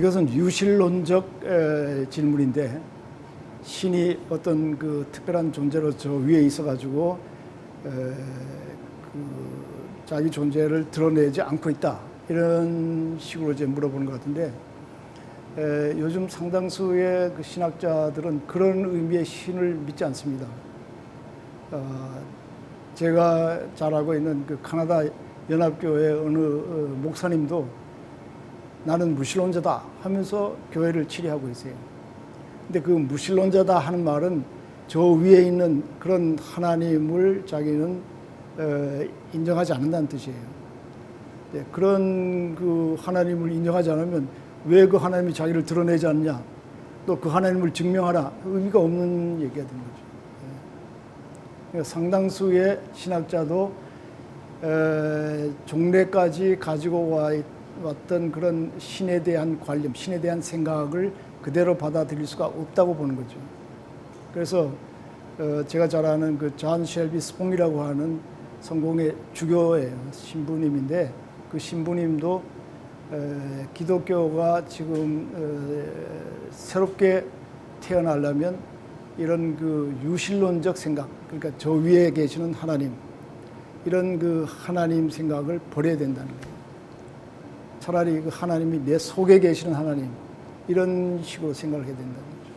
이것은 유실론적 에, 질문인데 신이 어떤 그 특별한 존재로 저 위에 있어가지고 에, 그 자기 존재를 드러내지 않고 있다 이런 식으로 이제 물어보는 것 같은데 에, 요즘 상당수의 그 신학자들은 그런 의미의 신을 믿지 않습니다. 어, 제가 잘 알고 있는 그 카나다 연합교회 어느 어, 목사님도 나는 무신론자다 하면서 교회를 치리하고 있어요. 근데 그 무신론자다 하는 말은 저 위에 있는 그런 하나님을 자기는 어, 인정하지 않는다는 뜻이에요. 네, 그런 그 하나님을 인정하지 않으면 왜 그 하나님이 자기를 드러내지 않냐? 또 그 하나님을 증명하라. 의미가 없는 얘기가 되는 거죠. 예. 그러니까 상당수의 신학자도 에, 종래까지 가지고 와 있- 왔던 그런 신에 대한 관념, 신에 대한 생각을 그대로 받아들일 수가 없다고 보는 거죠. 그래서 어, 제가 잘 아는 그 존 쉘비 스퐁이라고 하는 성공의 주교예요. 신부님인데 그 신부님도 에, 기독교가 지금 에, 새롭게 태어나려면 이런 그 유실론적 생각, 그러니까 저 위에 계시는 하나님, 이런 그 하나님 생각을 버려야 된다는 거예요. 차라리 그 하나님이 내 속에 계시는 하나님, 이런 식으로 해야 된다는 거죠.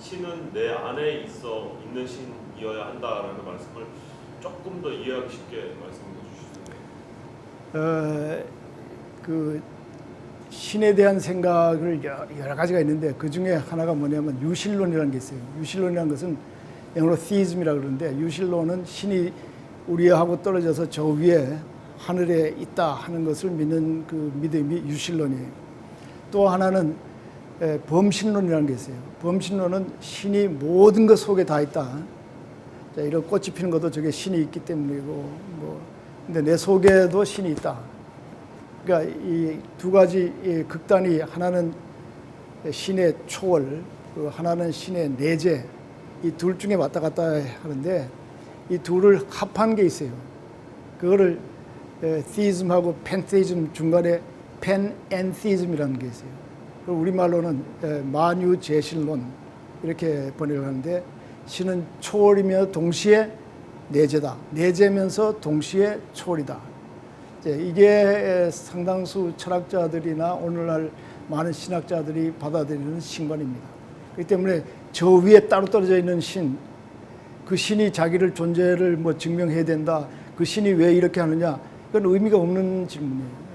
신은 내 안에 있어 있는 신이어야 한다라는 말씀을 조금 더 이해하기 쉽게 말씀해? 어, 그 신에 대한 생각을 여- 여러 가지가 있는데 그 중에 하나가 뭐냐면 유실론이라는 게 있어요. 유실론이라는 것은 영어로 theism이라고 그러는데 유실론은 신이 우리하고 떨어져서 저 위에 하늘에 있다 하는 것을 믿는 그 믿음이 유실론이에요. 또 하나는 에, 범신론이라는 게 있어요. 범신론은 신이 모든 것 속에 다 있다. 자, 이런 꽃이 피는 것도 저게 신이 있기 때문이고 뭐 근데 내 속에도 신이 있다. 그러니까 이 두 가지 이 극단이 하나는 신의 초월, 그 하나는 신의 내재 이 둘 중에 왔다 갔다 하는데 이 둘을 합한 게 있어요. 그거를 theism하고 pantheism 중간에 panentheism이라는 게 있어요. 그 우리말로는 에, 만유제실론 이렇게 번역을 하는데 신은 초월이며 동시에 내재다. 내재면서 동시에 초월이다. 이게 상당수 철학자들이나 오늘날 많은 신학자들이 받아들이는 신관입니다. 그렇기 때문에 저 위에 따로 떨어져 있는 신, 그 신이 자기를 존재를 뭐 증명해야 된다. 그 신이 왜 이렇게 하느냐? 그건 의미가 없는 질문이에요.